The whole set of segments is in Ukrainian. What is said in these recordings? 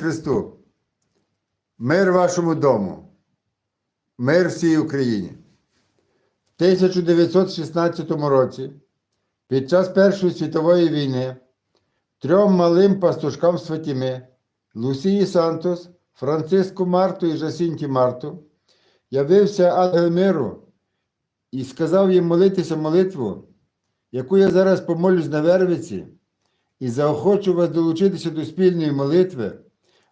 Христу! Мир вашому дому! Мир всій Україні! В 1916 році, під час Першої світової війни, трьом малим пастушкам з Фатіми Лусії Сантос, Франциску Марту і Жасінті Марту явився ангел миру і сказав їм молитися молитву, яку я зараз помолюсь на Вервиці, і заохочу вас долучитися до спільної молитви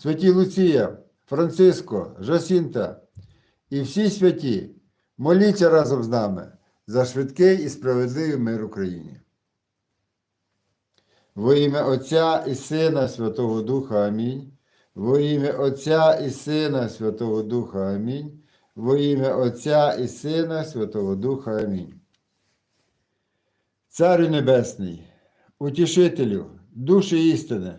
Святі Луція, Франциско, Жасінта і всі святі, моліться разом з нами за швидкий і справедливий мир Україні. Во ім'я Отця і Сина Святого Духа Амінь. Во ім'я Отця і Сина Святого Духа Амінь. Во ім'я Отця і Сина Святого Духа Амінь. Царю Небесний, утішителю, душі істини,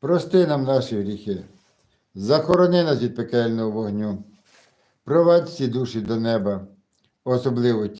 прости нам наші гріхи, захорони нас від пекельного вогню, провадь всі душі до неба, особливо ті,